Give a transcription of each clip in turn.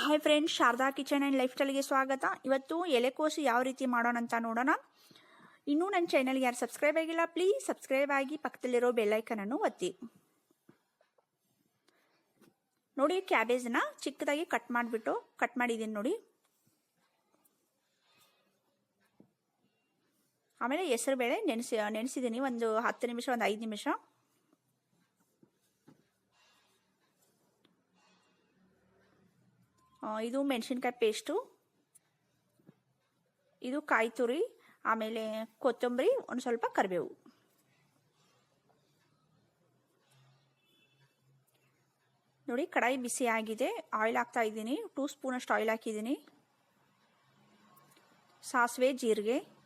Hi friends Sharada kitchen and life ಸ್ಟೈಲ್ಗೆ ಸ್ವಾಗತ. ಇವತ್ತು ಎಲೆಕೋಸು ಯಾವ ರೀತಿ ಮಾಡೋಣ ಅಂತ ನೋಡೋಣ. ಇನ್ನೂ ನನ್ನ ಚಾನಲ್ಗೆ ಯಾರು ಸಬ್ಸ್ಕ್ರೈಬ್ ಆಗಿಲ್ಲ ಪ್ಲೀಸ್ ಸಬ್ಸ್ಕ್ರೈಬ್ ಆಗಿ ಪಕ್ಕದಲ್ಲಿರೋ ಬೆಲ್ಲೈಕನನ್ನು ಒತ್ತಿ. ನೋಡಿ ಕ್ಯಾಬೇಜ್ನ ಚಿಕ್ಕದಾಗಿ ಕಟ್ ಮಾಡಿಬಿಟ್ಟು ಕಟ್ ಮಾಡಿದ್ದೀನಿ ನೋಡಿ. ಆಮೇಲೆ ಹೆಸರು ಬೇಳೆ ನೆನೆಸಿ, ನೆನೆಸಿದ್ದೀನಿ, ಒಂದು ಹತ್ತು ನಿಮಿಷ, ಒಂದು ಐದು ನಿಮಿಷ. ಇದು ಮೆಣಸಿನ್ಕಾಯಿ ಪೇಸ್ಟು. ಇದು ಕಾಯಿ ತುರಿ, ಆಮೇಲೆ ಕೊತ್ತಂಬರಿ, ಒಂದು ಸ್ವಲ್ಪ ಕರಿಬೇವು. ನೋಡಿ, ಕಡಾಯಿ ಬಿಸಿ ಆಗಿದೆ. ಆಯಿಲ್ ಹಾಕ್ತಾ ಇದ್ದೀನಿ. ಟೂ ಸ್ಪೂನಷ್ಟು ಆಯಿಲ್ ಹಾಕಿದ್ದೀನಿ. ಸಾಸಿವೆ, ಜೀರಿಗೆ.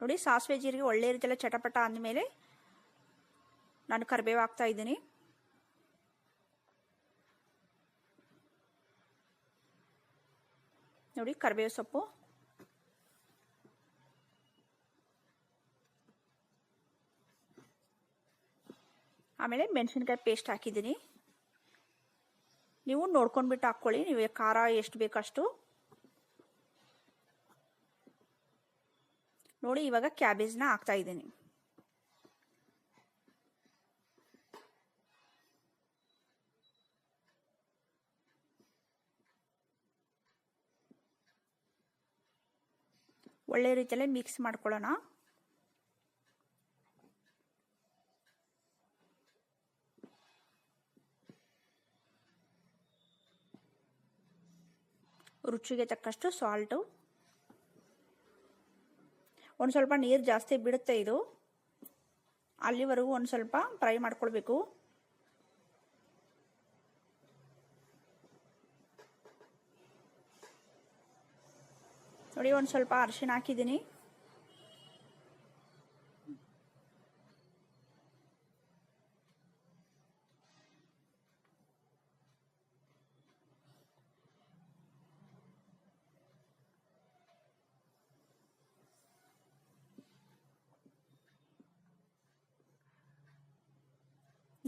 ನೋಡಿ, ಸಾಸಿವೆ ಜೀರಿಗೆ ಒಳ್ಳೆ ರೀತಿಯಲ್ಲ ಚಟಪಟ ಅಂದಮೇಲೆ ನಾನು ಕರಿಬೇವು ಹಾಕ್ತಾ ಇದ್ದೀನಿ. ನೋಡಿ, ಕರಿಬೇವು ಸೊಪ್ಪು. ಆಮೇಲೆ ಮೆಣಸಿನ್ಕಾಯಿ ಪೇಸ್ಟ್ ಹಾಕಿದ್ದೀನಿ. ನೀವು ನೋಡ್ಕೊಂಡ್ಬಿಟ್ಟು ಹಾಕ್ಕೊಳ್ಳಿ. ನೀವು ಖಾರ ಎಷ್ಟು ಬೇಕಷ್ಟು. ನೋಡಿ ಇವಾಗ ಕ್ಯಾಬೇಜ್ನ ಹಾಕ್ತಾ ಇದ್ದೀನಿ. ಒಳ್ಳೆ ರೀತಿಯಲ್ಲೇ ಮಿಕ್ಸ್ ಮಾಡ್ಕೊಳ್ಳೋಣ. ರುಚಿಗೆ ತಕ್ಕಷ್ಟು ಸಾಲ್ಟು. ಒಂದು ಸ್ವಲ್ಪ ನೀರು ಜಾಸ್ತಿ ಬಿಡುತ್ತೆ ಇದು. ಅಲ್ಲಿವರೆಗೂ ಒಂದು ಸ್ವಲ್ಪ ಫ್ರೈ ಮಾಡ್ಕೊಳ್ಬೇಕು. ನೋಡಿ, ಒಂದು ಸ್ವಲ್ಪ ಅರಿಶಿನ ಹಾಕಿದ್ದೀನಿ.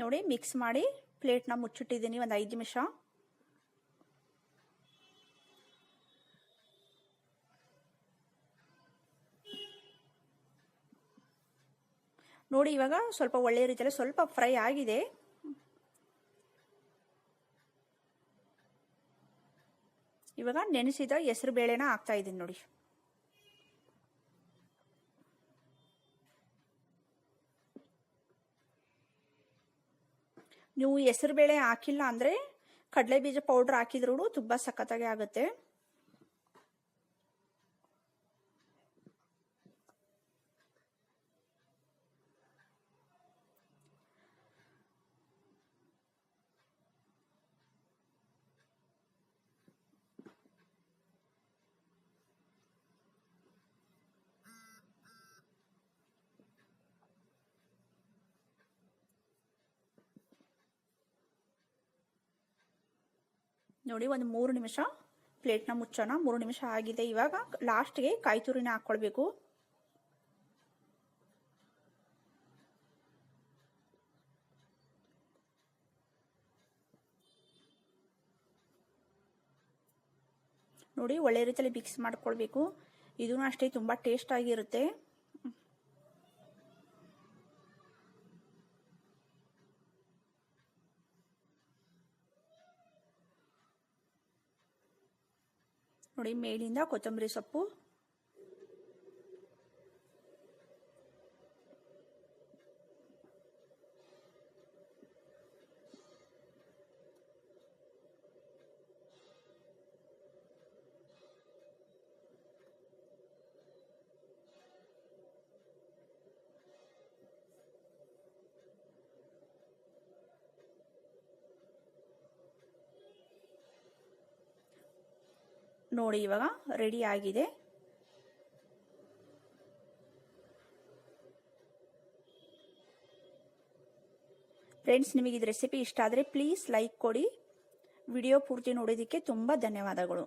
ನೋಡಿ ಮಿಕ್ಸ್ ಮಾಡಿ ಪ್ಲೇಟ್ನ ಮುಚ್ಚಿಟ್ಟಿದ್ದೀನಿ ಒಂದು ಐದು ನಿಮಿಷ. ನೋಡಿ, ಇವಾಗ ಸ್ವಲ್ಪ ಒಳ್ಳೆಯ ರೀತಿಯಲ್ಲಿ ಸ್ವಲ್ಪ ಫ್ರೈ ಆಗಿದೆ. ಇವಾಗ ನೆನೆಸಿದ ಹೆಸರು ಬೇಳೆನ ಹಾಕ್ತಾ ಇದ್ದೀನಿ ನೋಡಿ. ನೀವು ಹೆಸರು ಬೇಳೆ ಹಾಕಿಲ್ಲ ಅಂದರೆ ಕಡಲೆ ಬೀಜ ಪೌಡ್ರ್ ಹಾಕಿದ್ರೂ ತುಂಬ ಸಖತ್ತಾಗಿ ಆಗುತ್ತೆ. ನೋಡಿ, ಒಂದು ಮೂರು ನಿಮಿಷ ಪ್ಲೇಟ್ನ ಮುಚ್ಚೋಣ. ಮೂರು ನಿಮಿಷ ಆಗಿದೆ ಇವಾಗ. ಲಾಸ್ಟ್ಗೆ ಕಾಯಿ ತುರಿನ ಹಾಕ್ಕೊಳ್ಬೇಕು. ನೋಡಿ, ಒಳ್ಳೆ ರೀತಿಯಲ್ಲಿ ಮಿಕ್ಸ್ ಮಾಡ್ಕೊಳ್ಬೇಕು. ಇದೂ ಅಷ್ಟೇ ತುಂಬ ಟೇಸ್ಟ್ ಆಗಿರುತ್ತೆ ನೋಡಿ ಮೇಲಿಂದ ಕೊತ್ತಂಬರಿ ಸೊಪ್ಪು ನೋಡಿ ಇವಾಗ ರೆಡಿ ಆಗಿದೆ. ಫ್ರೆಂಡ್ಸ್ ನಿಮಗೆ ಇದು ರೆಸಿಪಿ ಇಷ್ಟ ಆದರೆ ಪ್ಲೀಸ್ ಲೈಕ್ ಕೊಡಿ. ವಿಡಿಯೋ ಪೂರ್ತಿ ನೋಡೋದಕ್ಕೆ ತುಂಬ ಧನ್ಯವಾದಗಳು.